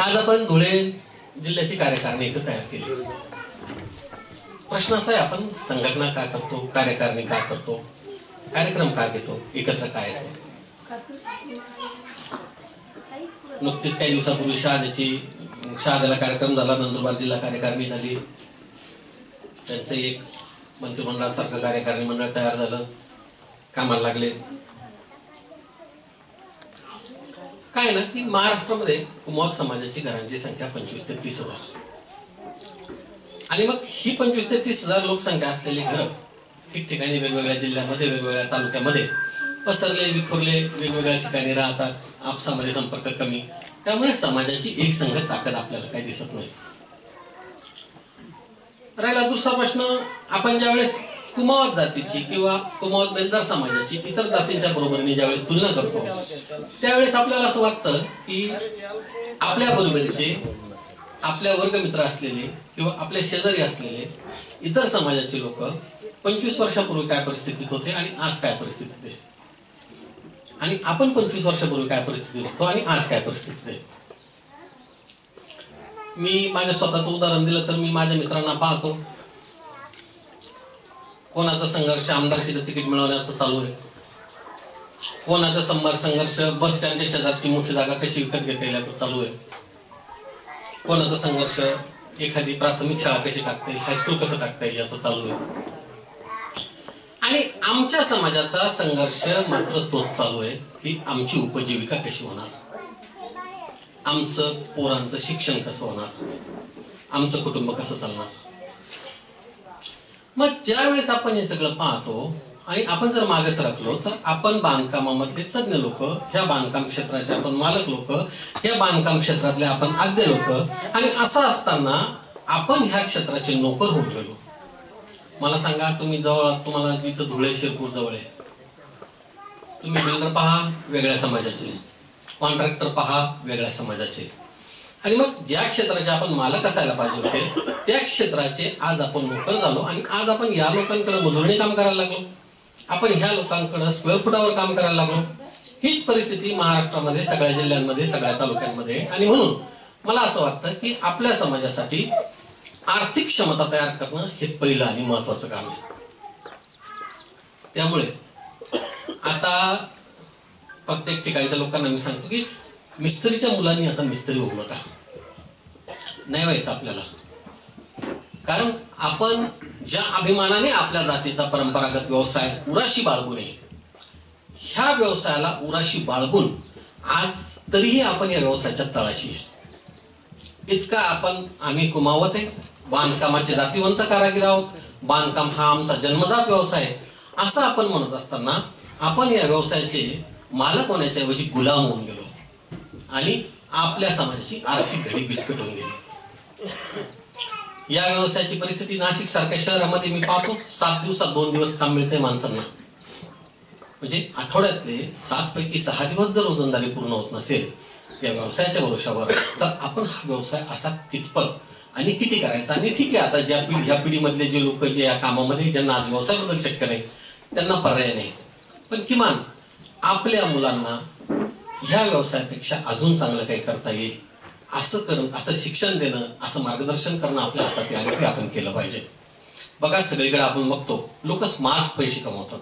आज आपण धुळे जिल्ह्याची कार्यकारिणी इथं तयार केली. प्रश्न असा आहे आपण संघटना का करतो कार्यकारिणी का करतो कार्यक्रम का घेतो एकत्र काय येतो? नुकतीच काही दिवसापूर्वी शहाद्याची शहाद्याला कार्यक्रम झाला नंदुरबार जिल्हा कार्यकारिणी झाली. त्यांचं एक मंत्रिमंडळासारखं कार्यकारिणी मंडळ तयार झालं. कामाला लागले. काय ना की महाराष्ट्रामध्ये कुमार समाजाची घरांची संख्या पंचवीस ते तीस हजार. आणि मग ही पंचवीस ते तीस हजार लोकसंख्या असलेली घरं ठिकठिकाणी वेगवेगळ्या जिल्ह्यामध्ये वेगवेगळ्या तालुक्यामध्ये पसरले विखुरले वेगवेगळ्या ठिकाणी राहतात आपसामध्ये संपर्क कमी. त्यामुळे समाजाची एक संघ ताकद आपल्याला काही दिसत नाही. राहिला दुसरा प्रश्न आपण ज्यावेळेस कुमावत जातीची किंवा कुमावत बेलदार समाजाची इतर जातींच्या बरोबरीने ज्यावेळेस तुलना करतो त्यावेळेस आपल्याला असं वाटतं की आपल्या बरोबरीचे आपल्या वर्गमित्र असलेले किंवा आपल्या शेजारी असलेले इतर समाजाचे लोक पंचवीस वर्षापूर्वी काय परिस्थितीत होते आणि आज काय परिस्थितीत आहे? आणि आपण पंचवीस वर्षापूर्वी काय परिस्थितीत होतो आणि आज काय परिस्थितीत आहे? मी माझ्या स्वतःचं उदाहरण दिलं तर मी माझ्या मित्रांना पाहतो. कोणाचा संघर्ष आमदारकीचं तिकीट मिळवण्याचं चालू आहे? कोणाचा संभार संघर्ष बस स्टँडच्या शेजारची मोठी जागा कशी विकत घेता येईल याचं चालू आहे? कोणाचा संघर्ष एखादी प्राथमिक शाळा कशी टाकता येईल? हायस्कूल कसं टाकता येईल याचं चालू आहे. आणि आमच्या समाजाचा संघर्ष मात्र तोच चालू आहे की आमची उपजीविका कशी होणार? आमचं पोरांचं शिक्षण कसं होणार? आमचं कुटुंब कसं चालणार? मग ज्या वेळेस आपण हे सगळं पाहतो आणि आपण जर मागे सरकलो तर आपण बांधकामामधले तज्ज्ञ लोक ह्या बांधकाम क्षेत्राचे आपण मालक लोक ह्या बांधकाम क्षेत्रातले आपण आद्य लोक आणि असं असताना आपण ह्या क्षेत्राचे नोकर होऊन गेलो. मला सांगा तुम्ही जवळ तुम्हाला जिथं धुळे शिरपूर जवळ आहे. तुम्ही बिल्डर पहा वेगळ्या समाजाचे. कॉन्ट्रॅक्टर पहा वेगळ्या समाजाचे. आणि मग ज्या क्षेत्राचे आपण मालक असायला पाहिजे होते त्या क्षेत्राचे आज आपण नोकर झालो आणि आज आपण या लोकांकडे मधुरणी काम करायला लागलो. आपण ह्या लोकांकडे स्क्वेअर फुटावर काम करायला लागलो. हीच परिस्थिती महाराष्ट्रामध्ये सगळ्या जिल्ह्यांमध्ये सगळ्या तालुक्यांमध्ये आणि म्हणून मला असं वाटतं की आपल्या समाजासाठी आर्थिक क्षमता तयार करणं हे पहिलं आणि महत्वाचं काम आहे. त्यामुळे आता प्रत्येक ठिकाणच्या लोकांना मी सांगतो की मिस्त्रीच्या मुलांनी आता मिस्त्री होऊ नका. नाही व्हायचं आपल्याला. कारण आपण ज्या अभिमानाने आपल्या जातीचा परंपरागत व्यवसाय उराशी बाळगू नये ह्या व्यवसायाला उराशी बाळगून आज तरीही आपण या व्यवसायाच्या तळाशी आहे. इतका आपण आम्ही कुमावत आहे. बांधकामाचे जातीवंत कारागीर आहोत. बांधकाम हा आमचा जन्मजात व्यवसाय आहे. असं आपण म्हणत असताना आपण या व्यवसायाचे मालक होण्याच्या ऐवजी गुलाम होऊन गेलो. आणि आपल्या समाजाची आर्थिक घडी बिस्कटून गेली. या व्यवसायाची परिस्थिती नाशिक सारख्या शहरामध्ये मी पाहतो सात दिवसात दोन दिवस काम मिळते माणसांना. म्हणजे आठवड्यातले सात पैकी सहा दिवस जर वजनदारी पूर्ण होत नसेल या व्यवसायाच्या भरोशावर तर आपण हा व्यवसाय असा कितपत आणि किती करायचा? आणि ठीक आहे आता ज्या पिढी ह्या पिढीमधले जे लोक जे या कामामध्ये ज्यांना आज व्यवसायाबद्दल शक्य नाही त्यांना पर्याय नाही. पण किमान आपल्या मुलांना ह्या व्यवसायापेक्षा अजून चांगलं काही करता येईल? असं करून असं शिक्षण देणं असं मार्गदर्शन करणं आपल्या हातात आहे आणि ते आपण केलं पाहिजे. बघा सगळीकडे आपण बघतो लोक स्मार्ट पैसे कमवतात.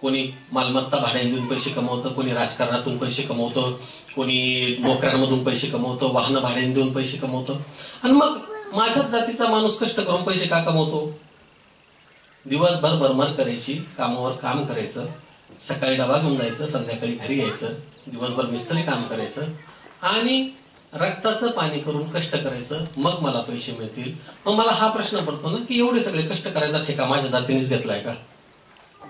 कोणी मालमत्ता भाड्याने देऊन पैसे कमवतं कोणी राजकारणातून पैसे कमवतं कोणी नोकऱ्यांमधून पैसे कमवतं वाहनं भाड्याने देऊन पैसे कमवतं. आणि मग माझ्याच जातीचा माणूस कष्ट करून पैसे का कमवतो? दिवसभर भरमर करायची कामावर काम करायचं सकाळी डबा घेऊन जायचं संध्याकाळी घरी यायचं दिवसभर मिस्त्री काम करायचं आणि रक्ताचं पाणी करून कष्ट करायचं मग मला पैसे मिळतील. मग मला हा प्रश्न पडतो ना की एवढे सगळे कष्ट करायचा ठेका माझ्या जातीनेच घेतलाय का?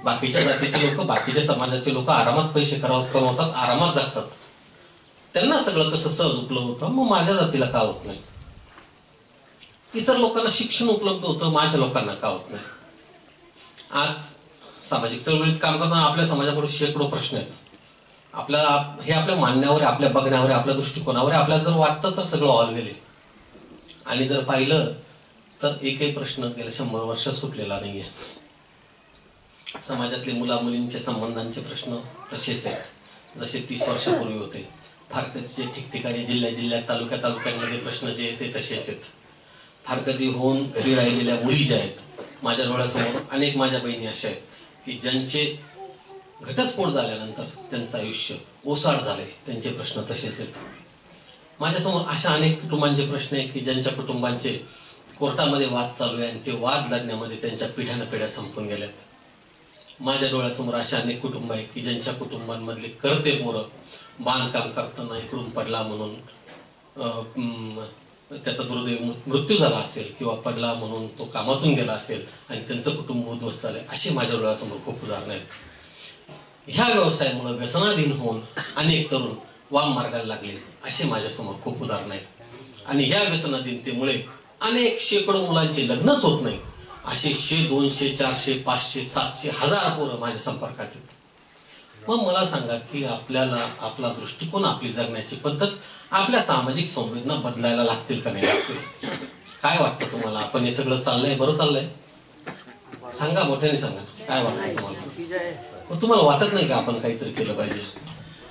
बाकीच्या जातीचे लोक बाकीच्या समाजाचे लोक आरामात पैसे कमवतात आरामात जातात त्यांना सगळं कसं सहज उपलब्ध होतं मग माझ्या जातीला का होत नाही? इतर लोकांना शिक्षण उपलब्ध होतं माझ्या लोकांना का होत नाही? आज सामाजिक चळवळीत काम करताना आपल्या समाजापुढे शेकडो प्रश्न आहेत. आपल्या हे आपल्या मानण्यावर आहे आपल्या बघण्यावर आहे आपल्या दृष्टिकोनावर आहे आपल्याला जर वाटतं तर सगळं ऑलवेल आहे. आणि जर पाहिलं तर एकही प्रश्न गेल्या शंभर वर्ष सुटलेला नाहीये. समाजातले मुला मुलींचे संबंधांचे प्रश्न तसेच आहेत. जसे तीस वर्षापूर्वी होते. फार कधीचे ठिकठिकाणी जिल्ह्या जिल्ह्यात तालुक्या तालुक्यांमध्ये प्रश्न जे ते तसेच आहेत. फार कधी होऊन घरी राहिलेल्या मुली ज्या आहेत माझ्या डोळ्यासमोर अनेक माझ्या बहिणी अशा आहेत. की ज्यांचे घटस्फोट झाल्यानंतर त्यांचं आयुष्य ओसाड झाले त्यांचे प्रश्न तसेच असेल. माझ्यासमोर अशा अनेक कुटुंबांचे प्रश्न आहेत की ज्यांच्या कुटुंबांचे कोर्टामध्ये वाद चालू आहे आणि ते वाद लढण्यामध्ये त्यांच्या पिढ्यानं पिढ्या संपून गेल्यात. माझ्या डोळ्यासमोर अशा अनेक कुटुंब आहेत की ज्यांच्या कुटुंबांमधले करते पोरं बांधकाम करताना इकडून पडला म्हणून अं, त्याचा दुर्दैव मृत्यू झाला असेल किंवा पडला म्हणून तो कामातून गेला असेल आणि त्यांचं कुटुंब उद्ध्वस्त झालं अशी माझ्या डोळ्यासमोर खूप उदाहरणं आहेत. ह्या व्यवसायामुळे व्यसनाधीन होऊन अनेक तरुण वाम मार्गाला लागले असे माझ्यासमोर खूप उदाहरण आहेत. आणि ह्या व्यसनाधीनतेमुळे अनेक शेकडो मुलांचे लग्नच होत नाही असे शे दोनशे चारशे पाचशे सातशे हजार पोरं माझ्या संपर्कात येतात. मग मला सांगा की आपल्याला आपला दृष्टिकोन आपली जगण्याची पद्धत आपल्या सामाजिक संवेदना बदलायला लागतील का नाही लागतील? काय वाटतं तुम्हाला? आपण हे सगळं चाललंय बरं चाललंय? सांगा मोठ्याने सांगा. काय वाटतं तुम्हाला? मग तुम्हाला वाटत नाही का आपण काहीतरी केलं पाहिजे?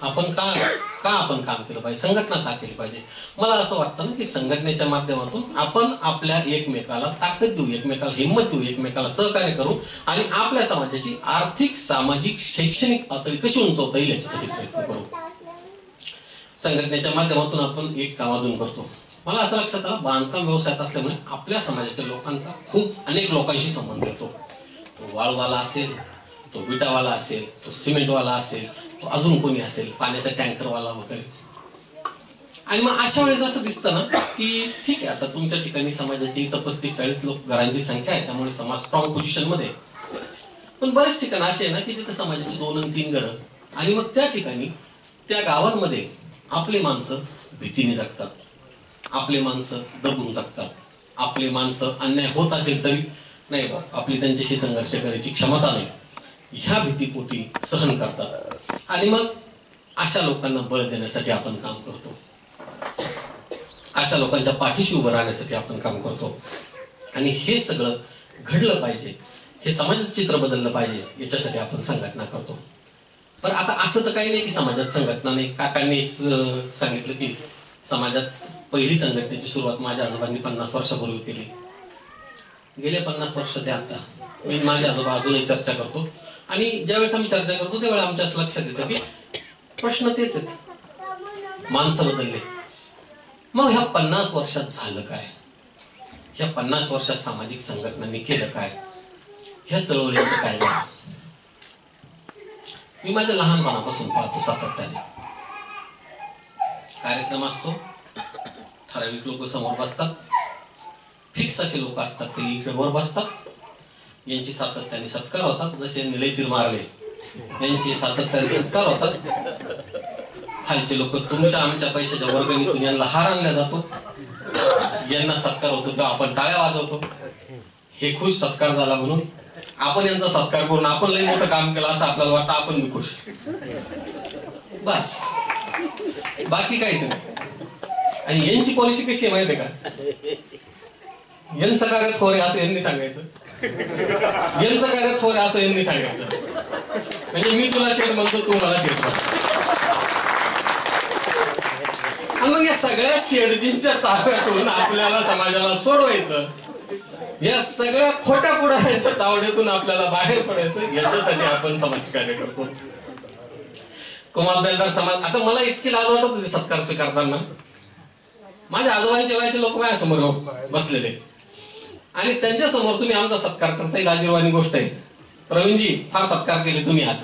आपण का का आपण काम केलं पाहिजे? संघटना का केली पाहिजे? मला असं वाटतं ना की संघटनेच्या माध्यमातून आपण आपल्या एकमेकाला ताकद देऊ एकमेकाला हिंमत देऊ एकमेकाला सहकार्य करू आणि आपल्या समाजाची आर्थिक सामाजिक शैक्षणिक पातळी कशी उंचवता येईल याच्यासाठी प्रयत्न करू. संघटनेच्या माध्यमातून आपण एक काम अजून करतो. मला असं लक्षात आलं बांधकाम व्यवसायात असल्यामुळे आपल्या समाजाच्या लोकांचा खूप अनेक लोकांशी संबंध येतो. तो वाळवाला असेल तो विटावाला असेल तो सिमेंटवाला असेल अजून कोणी असेल पाण्याचा टँकरवाला वगैरे. आणि मग अशा वेळेस असं दिसतं ना की ठीक आहे आता तुमच्या ठिकाणी समाजाची इथं पस्तीस चाळीस लोक घरांची संख्या आहे त्यामुळे समाज स्ट्रॉंग पोझिशनमध्ये पण बरेच ठिकाण असे आहे ना की जिथे समाजाची दोन आणि तीन घरं. आणि मग त्या ठिकाणी त्या गावांमध्ये आपले माणसं भीतीने जगतात. आपले माणसं दबून जगतात. आपले माणसं अन्याय होत असेल तरी नाही बा आपली त्यांच्याशी संघर्ष करायची क्षमता नाही. ह्या भीतीपोटी सहन करतात. आणि मग अशा लोकांना बळ देण्यासाठी आपण काम करतो. अशा लोकांच्या पाठीशी उभं राहण्यासाठी आपण काम करतो. आणि हे सगळं घडलं पाहिजे. हे समाजात चित्र बदललं पाहिजे याच्यासाठी आपण संघटना करतो. पण आता असं तर काही नाही की समाजात संघटना नाही. काकांनीच सांगितलं की समाजात पहिली संघटनेची सुरुवात माझ्या आजोबांनी पन्नास वर्षापूर्वी केली. गेले पन्नास वर्ष ते आता. मी माझ्या आजोबा अजूनही चर्चा करतो. आणि ज्यावेळेस आम्ही चर्चा करतो त्यावेळेस आमच्या लक्षात येतं की प्रश्न तेच आहेत. माणसं बदलले. मग ह्या पन्नास वर्षात झालं काय? ह्या पन्नास वर्षात सामाजिक संघटनांनी केलं काय? ह्या चळवळीचं काय झालं? मी माझ्या लहानपणापासून पाहतो सातत्याने. कार्यक्रम असतो. ठराविक लोक समोर बसतात. फिक्स असे लोक असतात ते इकडे वर बसतात. यांची सातत्याने सत्कार होतात. जसे निलय मारले यांचे सातत्याने सत्कार होतात. खालचे लोक तुमच्या आमच्या पैशाच्या वर्गणीतून यांना हार आणला जातो. यांना सत्कार होतो तर आपण टाळ्या वाजवतो. हे खुश सत्कार झाला म्हणून आपण यांचा सत्कार करून आपण लई मोठं काम केलं असं आपल्याला वाटतं. आपण बी खुश. बस. बाकी काहीच नाही. आणि यांची पॉलिसी कशी आहे माहिती आहे का? यांचं कार्य थोरे असं यांनी सांगायचं. यांचं कार्य थोर असं यांनी सांगायचं म्हणजे मी तुला शेड म्हणतो तू मला शेड म्हणतो मग या सगळ्या शेडजींच्या ताब्यातून आपल्याला समाजाला सोडवायचं. या सगळ्या खोट्या पुढाऱ्यांच्या तावड्यातून आपल्याला बाहेर पडायचं याच्यासाठी आपण समाज कार्य करतो. कुमार समाज आता मला इतकी लाज वाटत होती सत्कार स्वीकारताना. माझ्या आजोबांच्या वयाचे लोक माझ्यासमोर बसलेले. आणि त्यांच्यासमोर तुम्ही आमचा सत्कार करताय लाजीरवाणी गोष्ट आहे. प्रवीणजी फार सत्कार केले तुम्ही आज.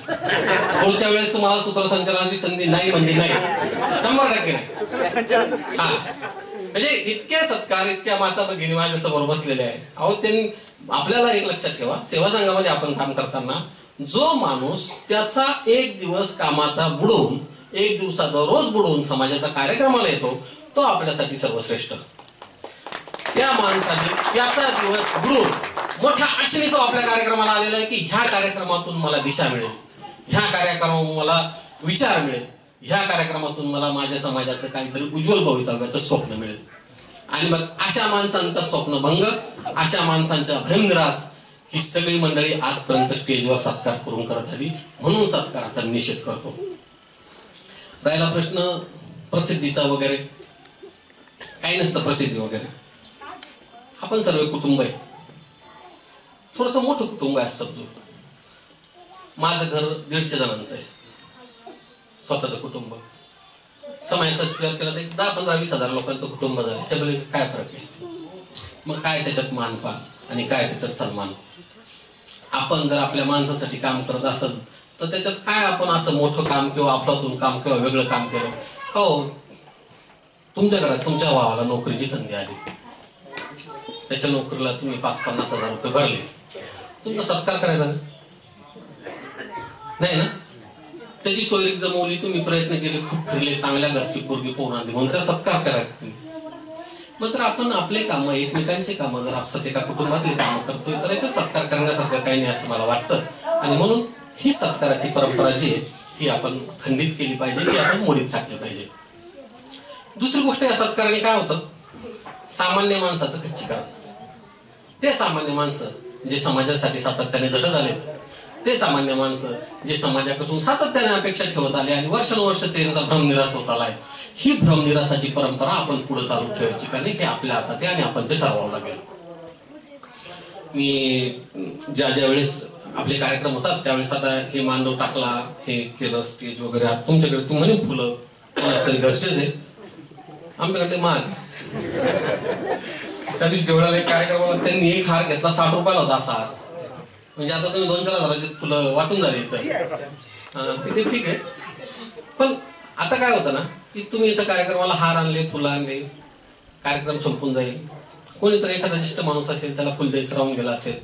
पुढच्या वेळेस तुम्हाला सूत्रसंचालनाची संधी नाही म्हणजे नाही. शंभर टक्के नाही. हा. म्हणजे इतक्या सत्कार इतक्या माता भगिनी माझ्यासमोर बसलेले आहे अहो त्यांनी आपल्याला एक लक्षात ठेवा सेवा संघामध्ये आपण काम करताना जो माणूस त्याचा एक दिवस कामाचा बुडवून एक दिवसाचा रोज बुडवून समाजाचा कार्यक्रमाला येतो तो आपल्यासाठी सर्वश्रेष्ठ. त्या माणसाने त्याचा दिवस गृह मोठ्या आशेने तो आपल्या कार्यक्रमाला आलेला आहे की ह्या कार्यक्रमातून मला दिशा मिळेल. ह्या कार्यक्रमातून मला विचार मिळेल. ह्या कार्यक्रमातून मला माझ्या समाजाचं काहीतरी उज्ज्वल भवितव्याचं स्वप्न मिळेल. आणि मग अशा माणसांचा स्वप्नभंग अशा माणसांचा भ्रमनिरास ही सगळी मंडळी आजपर्यंत स्टेजवर सत्कार करून करत आली. म्हणून सत्काराचा निषेध करतो. राहिला प्रश्न प्रसिद्धीचा वगैरे? काही नसतं प्रसिद्धी वगैरे. आपण सर्व कुटुंब आहे. थोडस मोठं कुटुंब आहे असं समजू माझं घर दीडशे जणांचं आहे. स्वतःचं कुटुंब. समाजाचा विचार केला तर एक दहा पंधरा वीस हजार लोकांचं कुटुंब झालं. त्याच्यामध्ये काय फरक आहे? मग काय त्याच्यात मानपान आणि काय त्याच्यात सन्मान? आपण जर आपल्या माणसासाठी काम करत असेल तर त्याच्यात काय आपण असं मोठं काम किंवा आपलातून काम किंवा वेगळं काम केलं? हो. तुमच्या घरात तुमच्या भावाला नोकरीची संधी आली. त्याच्या नोकरीला तुम्ही पाच पन्नास हजार रुपये भरले. तुमचा सत्कार करायचा नाही ना? त्याची सोयरी जमवली तुम्ही प्रयत्न केले खूप फिरले चांगल्या घरची पोरगी पोहणार आणली म्हणून त्याचा सत्कार करायचा तुम्ही. मग जर आपण आपले कामं एकमेकांचे कामं जर आपसात एका कुटुंबातले कामं करतोय तर याच्यात सत्कार करण्यासारखं काही नाही असं मला वाटतं. आणि म्हणून ही सत्काराची परंपरा जी आहे ही आपण खंडित केली पाहिजे ही आपण मोडीत टाकली पाहिजे. दुसरी गोष्ट या सत्काराने काय होतं? सामान्य माणसाचं खच्चीकरण. ते सामान्य माणसं जे समाजासाठी सातत्याने झटत आलेत ते सामान्य माणसं जे समाजापासून सातत्याने अपेक्षा ठेवत आले आणि वर्षानुवर्ष त्यांचा भ्रमनिराश होत आलाय ही भ्रमनिरासाची परंपरा आपण पुढे चालू ठेवायची कारण ते आपल्या हातात आहे आणि आपण ते ठरवावं लागेल. मी ज्या ज्या वेळेस आपले कार्यक्रम होतात त्यावेळेस आता हे मांडव टाकला हे केलं स्टेज वगैरे तुमच्याकडे तू म्हणे फुलं गरजेचं घरचेच आहे. आमच्याकडे माग त्या दिवशी देवळाला एक कार्यक्रम होता त्यांनी एक हार घेतला साठ रुपयाला होता असा हार. म्हणजे आता तुम्ही दोन चार हजाराचे फुलं वाटून झाले तर हा, ते ठीक आहे. पण आता काय होतं ना की तुम्ही इथं कार्यक्रमाला हार आणले फुलं आणले कार्यक्रम संपून जाईल. कोणीतरी एखादा ज्येष्ठ माणूस असेल त्याला फुल द्यायचं राहून गेला असेल.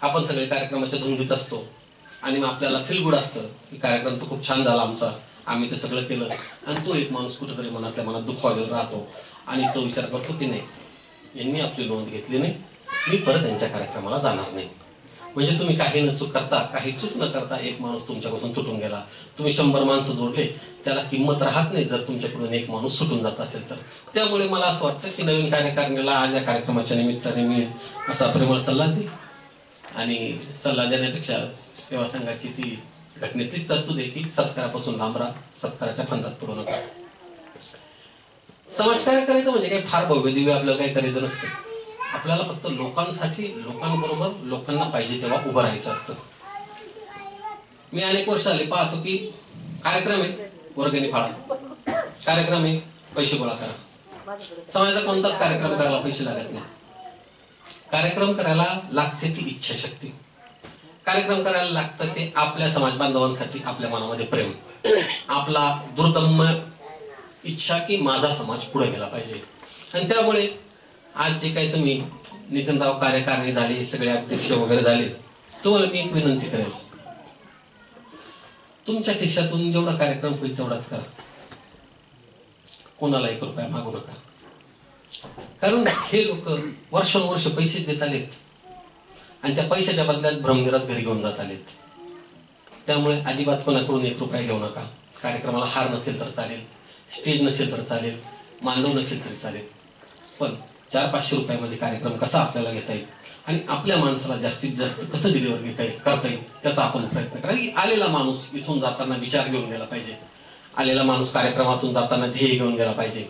आपण सगळे कार्यक्रमाच्या धुंदीत असतो. आणि मग आपल्याला फील गुड असतं. की कार्यक्रम तर खूप छान झाला आमचा. आम्ही ते सगळं केलं. आणि तो एक माणूस कुठेतरी मनातल्या मनात दुखावलेला राहतो. आणि तो विचार करतो की नाही यांनी आपली नोंद घेतली नाही. मी परत यांच्या कार्यक्रमाला जाणार नाही. म्हणजे तुम्ही काही न चूक करता काही चूक न करता एक माणूस तुमच्यापासून तुटून गेला. तुम्ही शंभर माणसं जोडले त्याला किंमत राहत नाही जर तुमच्याकडून एक माणूस सुटून जात असेल तर. त्यामुळे मला असं वाटतं की नवीन कार्यकारिणीला आज या कार्यक्रमाच्या निमित्ताने मी असा प्रेमळ सल्ला देईल आणि सल्ला देण्यापेक्षा सेवा संघाची ती घटनेतलीच तरतूद आहे की सत्कारापासून लांब राहा सत्काराच्या फंदात पडू नका. समाजकार्य करायचं म्हणजे काही फार भव्य दिव्य आपल्याला काही करायचं नसतं. आपल्याला फक्त लोकांसाठी लोकांबरोबर लोकांना पाहिजे तेव्हा उभं राहायचं असतं. मी अनेक वर्ष आले पाहतो की कार्यक्रम आहे वर्गणी फाळा कार्यक्रम आहे पैसे गोळा करा. समाजाचा कोणताच कार्यक्रम करायला पैसे लागत नाही. कार्यक्रम करायला लागते ती इच्छाशक्ती. कार्यक्रम करायला लागतं ते आपल्या समाज बांधवांसाठी आपल्या मनामध्ये प्रेम. आपला दुर्दम्य इच्छा की माझा समाज पुढे गेला पाहिजे. आणि त्यामुळे आज जे काही तुम्ही नितीनराव कार्यकारिणी झाले सगळे अध्यक्ष वगैरे झाले तुम्हाला मी एक विनंती करेल. तुमच्या खिशातून जेवढा कार्यक्रम होईल तेवढाच करा. कोणाला एक रुपया मागू नका. कारण हे लोक वर्षानुवर्ष पैसे देत आलेत. आणि त्या पैशाच्या बदल्यात भ्रमनिरात घरी घेऊन जात आलेत. त्यामुळे अजिबात कोणाकडून एक रुपया घेऊ नका. कार्यक्रमाला हार नसेल तर चालेल. स्टेज नसेल तर चालेल मांडव नसेल तरी चालेल. पण चार पाचशे रुपयामध्ये कार्यक्रम कसा आपल्याला घेता येईल आणि आपल्या माणसाला जास्तीत जास्त कसं डिलिव्हर घेता येईल करता येईल त्याचा आपण प्रयत्न करा. की आलेला माणूस इथून जाताना विचार घेऊन गेला पाहिजे. आलेला माणूस कार्यक्रमातून जाताना ध्येय घेऊन गेला पाहिजे.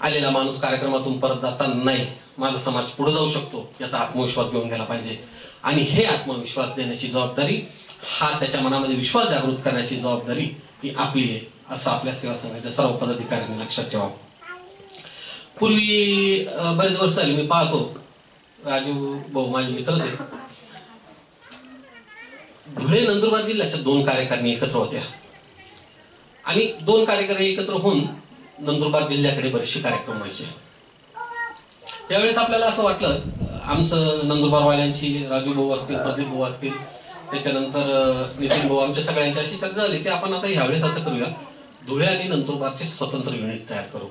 आलेला माणूस कार्यक्रमातून परत जाताना नाही माझा समाज पुढे जाऊ शकतो याचा आत्मविश्वास घेऊन गेला पाहिजे. आणि हे आत्मविश्वास देण्याची जबाबदारी हा त्याच्या मनामध्ये विश्वास जागृत करण्याची जबाबदारी ही आपली आहे. असं आपल्या सेवा संघाच्या सर्व पदाधिकाऱ्यांनी लक्षात ठेवा. पूर्वी बरेच वर्ष झाली मी पाहतो. राजू भाऊ माझे मित्रच आहे धुळे नंदुरबार जिल्ह्याच्या दोन कार्यकारिणी एकत्र होत्या. आणि दोन कार्यकारी एकत्र होऊन नंदुरबार जिल्ह्याकडे बरेचसे कार्यक्रम व्हायचे. त्यावेळेस आपल्याला असं वाटलं आमचं नंदुरबारवाल्यांशी राजू भाऊ असतील प्रदीप भाऊ असतील त्याच्यानंतर नितीन भाऊ आमच्या सगळ्यांची अशी चर्चा झाली की आपण आता ह्यावेळेस असं करूया. धुळे आणि नंदुरबारचे स्वतंत्र युनिट तयार करू.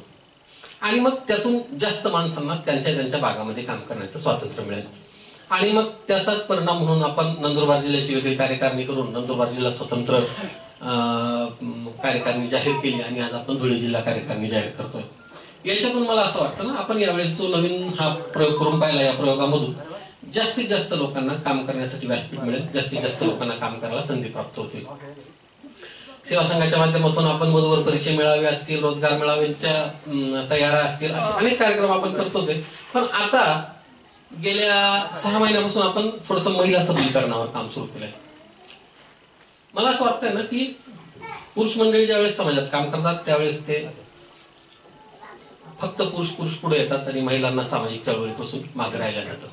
आणि मग त्यातून जास्त माणसांना त्यांच्या त्यांच्या भागामध्ये काम करण्याचं स्वातंत्र्य मिळेल. आणि मग त्याचाच परिणाम म्हणून आपण नंदुरबार जिल्ह्याची वेगळी कार्यकारिणी करून नंदुरबार जिल्हा स्वतंत्र कार्यकारणी कार्यकारिणी जाहीर केली आणि आज आपण धुळे जिल्हा कार्यकारिणी जाहीर करतोय. याच्यातून मला असं वाटतं ना आपण यावेळेस जो नवीन हा प्रयोग करून पाहिला या प्रयोगामधून जास्तीत जास्त लोकांना काम करण्यासाठी व्यासपीठ मिळेल. जास्तीत जास्त लोकांना काम करायला संधी प्राप्त होतील. सेवा संघाच्या माध्यमातून आपण वधूवर परिचय मेळावे असतील रोजगार मेळाव्यांच्या तयाऱ्या असतील असे अनेक कार्यक्रम आपण करतोच. आहे पण आता गेल्या सहा महिन्यापासून आपण थोडस महिला सबलीकरणावर काम सुरू केलंय. मला असं वाटतंय ना की पुरुष मंडळी ज्यावेळेस समाजात काम करतात त्यावेळेस ते फक्त पुरुष पुरुष पुढे येतात आणि महिलांना सामाजिक चळवळीपासून मागे राहिलं जातं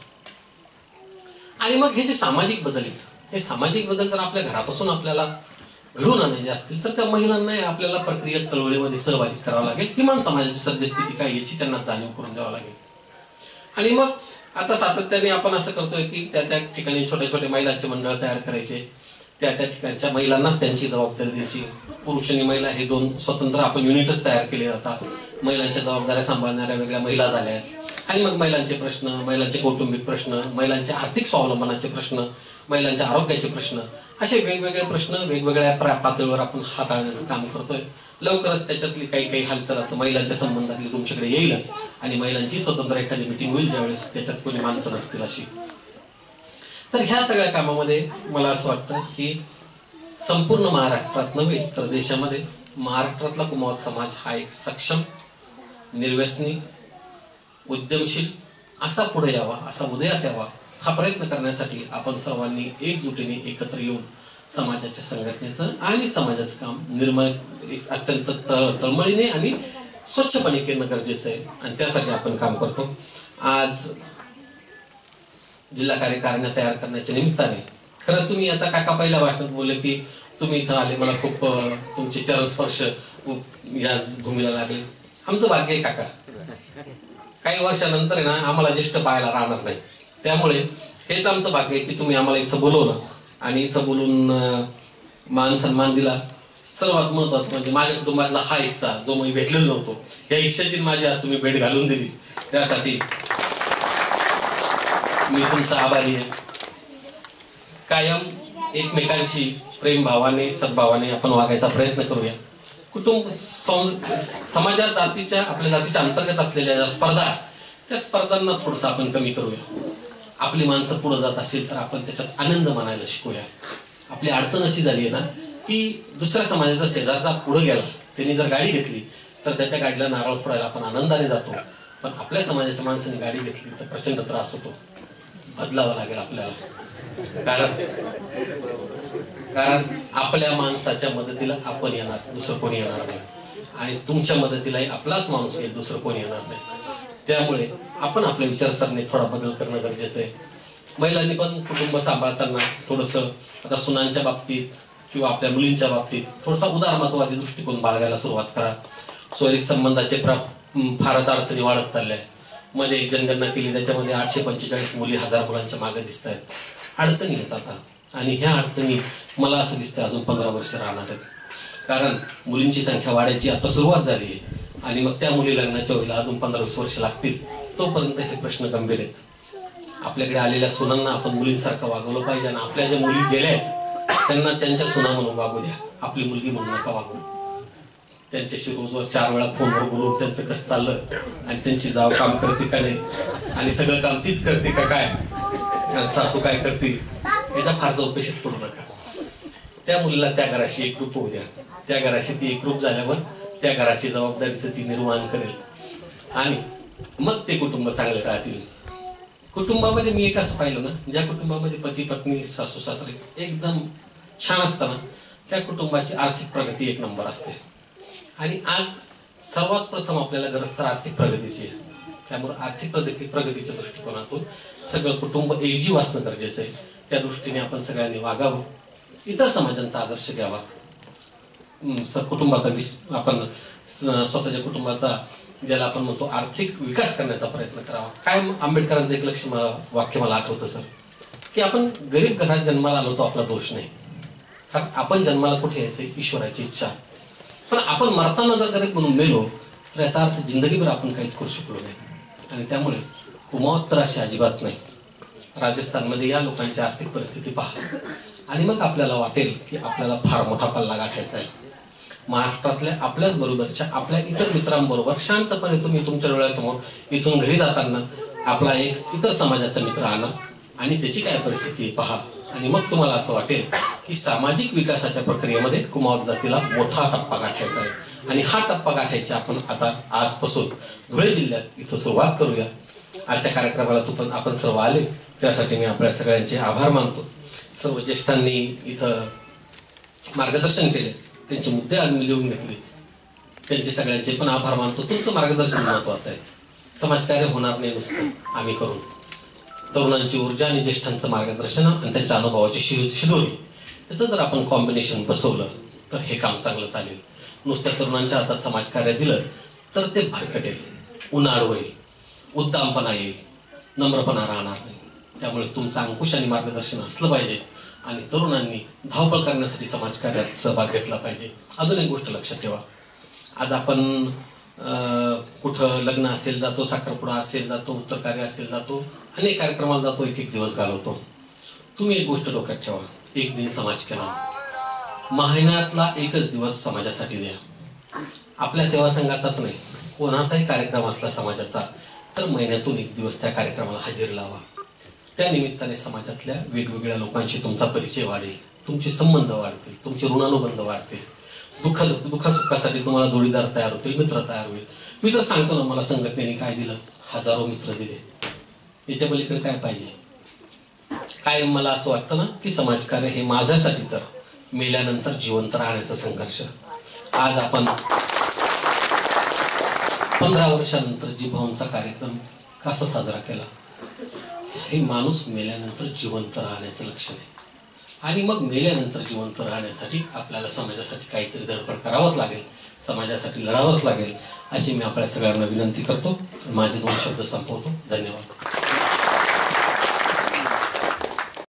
आणि मग हे जे सामाजिक बदल आहेत हे सामाजिक बदल जर आपल्या घरापासून आपल्याला घडून आणायचे असतील तर त्या महिलांना आपल्याला प्रक्रियेत चळवळीमध्ये सहभागी करावं लागेल. किमान समाजाची सद्यस्थिती काय याची त्यांना जाणीव करून द्यावं लागेल. आणि मग आता सातत्याने आपण असं करतोय की त्या त्या ठिकाणी छोटे छोटे महिलांचे मंडळ तयार करायचे त्या त्या ठिकाणच्या महिलांनाच त्यांची जबाबदारी द्यायची. पुरुष आणि महिला हे दोन स्वतंत्र आपण युनिटच तयार केले जातात. महिलांच्या जबाबदाऱ्या सांभाळणाऱ्या वेगळ्या महिला झाल्या आहेत. आणि मग महिलांचे प्रश्न महिलांचे कौटुंबिक प्रश्न महिलांचे आर्थिक स्वावलंबनाचे प्रश्न महिलांच्या आरोग्याचे प्रश्न असे वेगवेगळे प्रश्न वेगवेगळ्या पातळीवर आपण हाताळण्याचं काम करतोय. लवकरच त्याच्यातली काही काही हालचाल आता महिलांच्या संबंधातली तुमच्याकडे येईलच. आणि महिलांची स्वतंत्र एखादी मिटिंग होईल ज्यावेळेस त्याच्यात कोणी माणसं नसतील अशी. तर ह्या सगळ्या कामामध्ये मला असं वाटतं की संपूर्ण महाराष्ट्रात नव्हे तर देशामध्ये महाराष्ट्रातला कुमावत समाज हा एक सक्षम निर्व्यसनी उद्यमशील असा पुढे यावा असा उदयास यावा हा प्रयत्न करण्यासाठी आपण सर्वांनी एकजुटीने एकत्र येऊन समाजाच्या संघटनेचं आणि समाजाचं काम निर्मळ अत्यंत तळमळीने आणि स्वच्छपणे करणं गरजेचं आहे. आणि त्यासाठी आपण काम करतो. आज जिल्हा कार्यकारिण्या तयार करण्याच्या निमित्ताने खरं तुम्ही आता काका पहिल्या भाषणात बोलले की तुम्ही इथं आले मला खूप तुमचे चरणस्पर्श या भूमीला लागले. आमचं भाग्य आहे काका. काही वर्षानंतर आहे ना आम्हाला ज्येष्ठ पाहायला राहणार नाही. त्यामुळे हेच आमचं भाग्य आहे की तुम्ही आम्हाला इथं बोलवलं आणि इथं बोलून मान सन्मान दिला. सर्वात महत्वाचं म्हणजे माझ्या कुटुंबातला हा हिस्सा जो मी भेटलेलो नव्हतो या हिश्श्याची माझी आज तुम्ही भेट घालून दिली. त्यासाठी मी तुमचा आभारी आहे. कायम एकमेकांशी प्रेम भावाने सद्भावाने आपण वागायचा प्रयत्न करूया. कुटुंब सं- समाजात जातीच्या आपल्या जातीच्या अंतर्गत असलेल्या ज्या स्पर्धा त्या स्पर्धांना थोडस आपण कमी करूया. आपली माणसं पुढे जात असेल तर आपण त्याच्यात आनंद मानायला शिकूया. आपली अडचण अशी झाली आहे ना की दुसऱ्या समाजाचा शेजारचा पुढे गेला त्यांनी जर गाडी घेतली तर त्याच्या गाडीला नारळ फोडायला आपण आनंदाने जातो. पण आपल्या समाजाच्या माणसाने गाडी घेतली तर प्रचंड त्रास होतो. बदलावं लागेल आपल्याला. कारण कारण आपल्या माणसाच्या मदतीला आपण येणार दुसरं कोणी येणार नाही. आणि तुमच्या मदतीलाही आपलाच माणूस येईल दुसरं कोणी येणार नाही. त्यामुळे आपण आपल्या विचारसरणी थोडा बदल करणं गरजेचं आहे. महिलांनी पण कुटुंब सांभाळताना थोडस आता सुनांच्या बाबतीत किंवा आपल्या मुलींच्या बाबतीत थोडासा उदारमतवादी दृष्टिकोन बाळगायला सुरुवात करा. स्वैरिक संबंधाचे फारच अडचणी वाढत चालल्या मध्ये एक जनगणना केली त्याच्यामध्ये आठशे पंचेचाळीस मुली हजार मुलांच्या मागे दिसत आहेत अडचणी येत आता. आणि ह्या अडचणी मला असं दिसतं अजून पंधरा वर्ष राहणार आहेत. कारण मुलींची संख्या वाढायची आता सुरुवात झाली आहे. आणि मग त्या मुली लग्नाच्या वेळेला अजून पंधरा वीस वर्ष लागतील तोपर्यंत हे प्रश्न गंभीर आहेत. आपल्याकडे आलेल्या सुनांना आपण मुलींसारखं वागवलं पाहिजे आणि आपल्या ज्या मुली गेल्या आहेत त्यांना त्यांच्या सुना म्हणून वागू द्या. आपली मुलगी म्हणून नका वागू. त्यांच्याशी रोजवर चार वेळा फोनवर बोलून त्यांचं कसं चाललं आणि त्यांची जाव काम करते का नाही आणि सगळं काम तीच करते का काय? सासू काय करते याचा फारसा उपेक्षित करू नका. त्या मुलीला त्या घराशी एकरूप होऊ द्या. त्या घराशी ती एकरूप झाल्यावर त्या घराची जबाबदारीचं ती निर्माण करेल. आणि मग ते कुटुंब चांगले राहतील. कुटुंबामध्ये मी एक असं पाहिलं ना ज्या कुटुंबामध्ये पती पत्नी सासू सासरे एकदम छान असताना त्या कुटुंबाची आर्थिक प्रगती एक नंबर असते. आणि आज सर्वात प्रथम आपल्याला गरज तर आर्थिक प्रगतीची आहे. त्यामुळे आर्थिक प्रगती प्रगतीच्या दृष्टिकोनातून सगळं कुटुंब एकजीव असणं गरजेचं आहे. त्या दृष्टीने आपण सगळ्यांनी वागावं. इतर समाजांचा आदर्श घ्यावा. स- कुटुंबाचा विश आपण स्वतःच्या कुटुंबाचा ज्याला आपण म्हणतो आर्थिक विकास करण्याचा प्रयत्न करावा. काय आंबेडकरांचं एक लक्ष मला वाक्य मला आठवतं सर. की आपण गरीब घरात जन्माला आलो तो आपला दोष नाही. कारण आपण जन्माला कुठे यायचं? ईश्वराची इच्छा. पण आपण मरताना जर गरीब म्हणून मेलो तर याचा अर्थ जिंदगीभर आपण काहीच करू शकलो नाही. आणि त्यामुळे कुमावत तर अशी अजिबात नाही. राजस्थानमध्ये या लोकांची आर्थिक परिस्थिती पहा. आणि मग आपल्याला वाटेल की आपल्याला फार मोठा पल्ला गाठायचा आहे. महाराष्ट्रातल्या आपल्याच बरोबरच्या आपल्या इतर मित्रांबरोबर शांतपणे तुम्ही तुमच्या डोळ्यासमोर इथून घरी जाताना आपला एक इतर समाजाचा मित्र आणा आणि त्याची काय परिस्थिती पहा. आणि मग तुम्हाला असं वाटेल की की सामाजिक विकासाच्या प्रक्रियेमध्ये कुमावत जातीला मोठा टप्पा गाठायचा आहे. आणि हा टप्पा गाठायची आपण आता आजपासून धुळे जिल्ह्यात इथं सुरुवात करूया. आजच्या कार्यक्रमाला तू पण आपण सर्व आले. त्यासाठी मी आपल्या सगळ्यांचे आभार मानतो. सर्व ज्येष्ठांनी इथं मार्गदर्शन केले. त्यांचे मुद्दे आज मी लिहून घेतले. त्यांचे सगळ्यांचे पण आभार मानतो. तुमचं मार्गदर्शन महत्वाचं आहे. समाजकार्य होणार नाही नुसतं. आम्ही करू. तरुणांची ऊर्जा आणि ज्येष्ठांचं मार्गदर्शन आणि त्यांच्या अनुभवाची शि शिदोरी. याचं जर आपण कॉम्बिनेशन बसवलं तर हे काम चांगलं चालेल. नुसत्या तरुणांच्या हातात समाजकार्य दिलं तर ते भरकटेल. उन्हाळ होईल. उद्दामपणा येईल. नम्रपणा राहणार नाही. त्यामुळे तुमचं अंकुश आणि मार्गदर्शन असलं पाहिजे. आणि तरुणांनी धावपळ करण्यासाठी समाजकार्यात सहभाग घेतला पाहिजे. अजून एक गोष्ट लक्षात ठेवा. आज आपण कुठं लग्न असेल जातो साखरपुडा असेल जातो उत्तर कार्य असेल जातो अनेक कार्यक्रमाला जातो एक एक दिवस घालवतो. तुम्ही एक गोष्ट डोक्यात ठेवा. एक दिन समाज केला. महिन्यातला एकच दिवस समाजासाठी द्या. आपल्या सेवा संघाचाच नाही. कोणाचाही कार्यक्रम असला समाजाचा तर महिन्यातून एक दिवस त्या कार्यक्रमाला हजेरी लावा. त्या निमित्ताने समाजातल्या वेगवेगळ्या लोकांशी तुमचा परिचय वाढेल तुमचे संबंध वाढतील तुमचे ऋणानुबंध वाढतील. दुःख दुःखासुखासाठी तुम्हाला जोडीदार तयार होतील मित्र तयार होईल. मी तर सांगतो ना मला संघटनेने काय दिलं? हजारो मित्र दिले. याच्या पलीकडे काय पाहिजे? काय मला असं वाटतं ना की समाजकार्य हे माझ्यासाठी तर मेल्यानंतर जिवंत राहण्याचा संघर्ष. आज आपण पंधरा वर्षानंतर जी भाऊंचा कार्यक्रम कसा साजरा केला? हे माणूस मेल्यानंतर जिवंत राहण्याचं लक्षण आहे. आणि मग मेल्यानंतर जिवंत राहण्यासाठी आपल्याला समाजासाठी काहीतरी धडपड करावंच लागेल समाजासाठी लढावंच लागेल अशी मी आपल्या सगळ्यांना विनंती करतो. माझे दोन शब्द संपवतो. धन्यवाद.